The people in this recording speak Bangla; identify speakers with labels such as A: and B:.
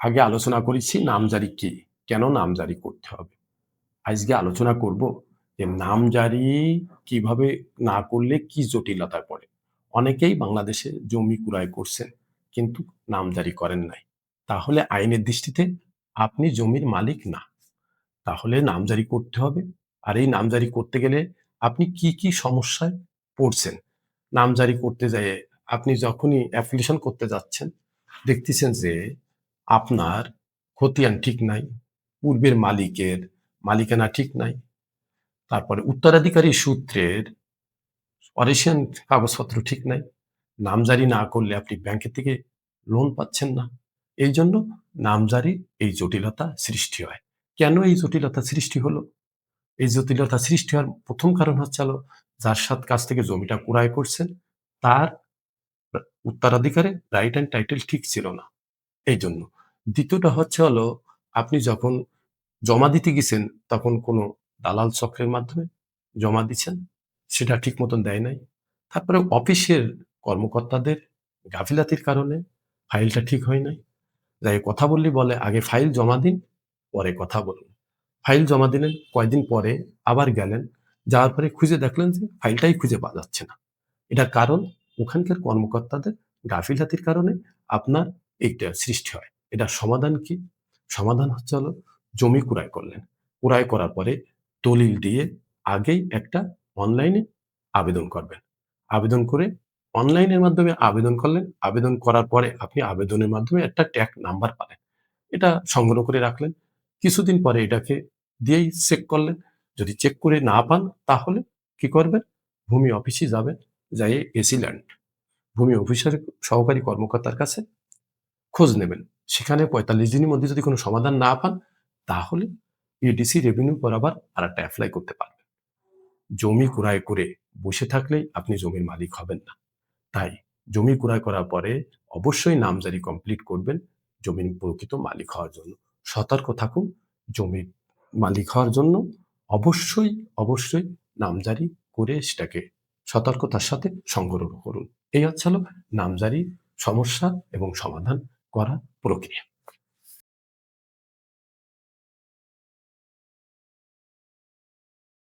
A: আগে আলোচনা করেছি, নামজারি কি? কেন নামজারি করতে হবে? আজকে আলোচনা করব যে নামজারি কীভাবে না করলে কি জটিলতা পড়ে অনেকেই বাংলাদেশে জমি ক্রয় করছেন, কিন্তু নামজারি করেন নাই। তাহলে আইনের দৃষ্টিতে আপনি জমির মালিক না। তাহলে নামজারি করতে হবে। আর এই নামজারি করতে গেলে আপনি কি কি সমস্যায় পড়ছেন? নামজারি করতে যেয়ে আপনি যখনই অ্যাপ্লিকেশন করতে যাচ্ছেন, দেখতেছেন যে আপনার খতিয়ান ঠিক নাই, পূর্বের মালিকের মালিকানা ঠিক নাই। তারপরে উত্তরাধিকারী সূত্রের অরিশিয়ান কাগজপত্র ঠিক নাই। নামজারি না করলে আপনি ব্যাংকের থেকে লোন পাচ্ছেন না। এই জন্য নামজারি এই জটিলতা সৃষ্টি হয়। কেন এই জটিলতা সৃষ্টি হলো? এই জটিলতা সৃষ্টি হওয়ার প্রথম কারণ হচ্ছে হলো, যার সাথে কাছ থেকে জমিটা ক্রয় করছেন, তার উত্তরাধিকারে রাইট অ্যান্ড টাইটেল ঠিক ছিল না। এই জন্য দ্বিতীয়টা হচ্ছে হলো, আপনি যখন জমা দিতে গেছেন, তখন কোনো দালাল চক্রের মাধ্যমে জমা দিচ্ছেন, সেটা ঠিক মতন দেয় নাই। তারপরে অফিসের কর্মকর্তাদের গাফিলাতির কারণে ফাইলটা ঠিক হয় নাই। যাই কথা বললি বলে, আগে ফাইল জমা দিন, পরে কথা বলুন। ফাইল জমা দিলেন, কয়দিন পরে আবার গেলেন, যাওয়ার পরে খুঁজে দেখলেন যে ফাইলটাই খুঁজে পাওয়া যাচ্ছে না। এটার কারণ ওখানকার কর্মকর্তাদের গাফিলাতির কারণে আপনার এইটা সৃষ্টি হয়। এটার সমাধান কি? সমাধান হচ্ছে হলো জমি ক্রয় করলেন। ক্রয় করার পরে দলিল দিয়ে আগেই একটা অনলাইনে আবেদন করবেন। আবেদন করে অনলাইনের মাধ্যমে আবেদন করলেন। আবেদন করার পরে আপনি আবেদনের মাধ্যমে একটা ট্যাগ নাম্বার পাবেন এটা সংগ্রহ করে রাখলেন। কিছুদিন পরে এটাকে দিয়েই চেক করলেন। যদি চেক করে না পান, তাহলে কি করবেন? ভূমি অফিসে যাবেন যাই এসি ল্যান্ড। ভূমি অফিসের সহকারী কর্মকর্তার কাছে খোঁজ নেবেন। সেখানে পঁয়তাল্লিশ দিনের মধ্যে যদি কোনো সমাধান না পান, তাহলে ইডিসি রেভিনিউ বরাবর আর একটা অ্যাপ্লাই করতে পারবেন। জমি ক্রয় করে বসে থাকলেই আপনি জমির মালিক হবেন না। তাই জমি ক্রয় করার পরে অবশ্যই নামজারি কমপ্লিট করবেন, জমির প্রকৃত মালিক হওয়ার জন্য। সতর্ক থাকুন, জমির মালিক হওয়ার জন্য অবশ্যই অবশ্যই নামজারি করে সেটাকে সতর্কতার সাথে সংগ্রহ করুন। এই হচ্ছে হলো নামজারি সমস্যা এবং সমাধান করা procrea.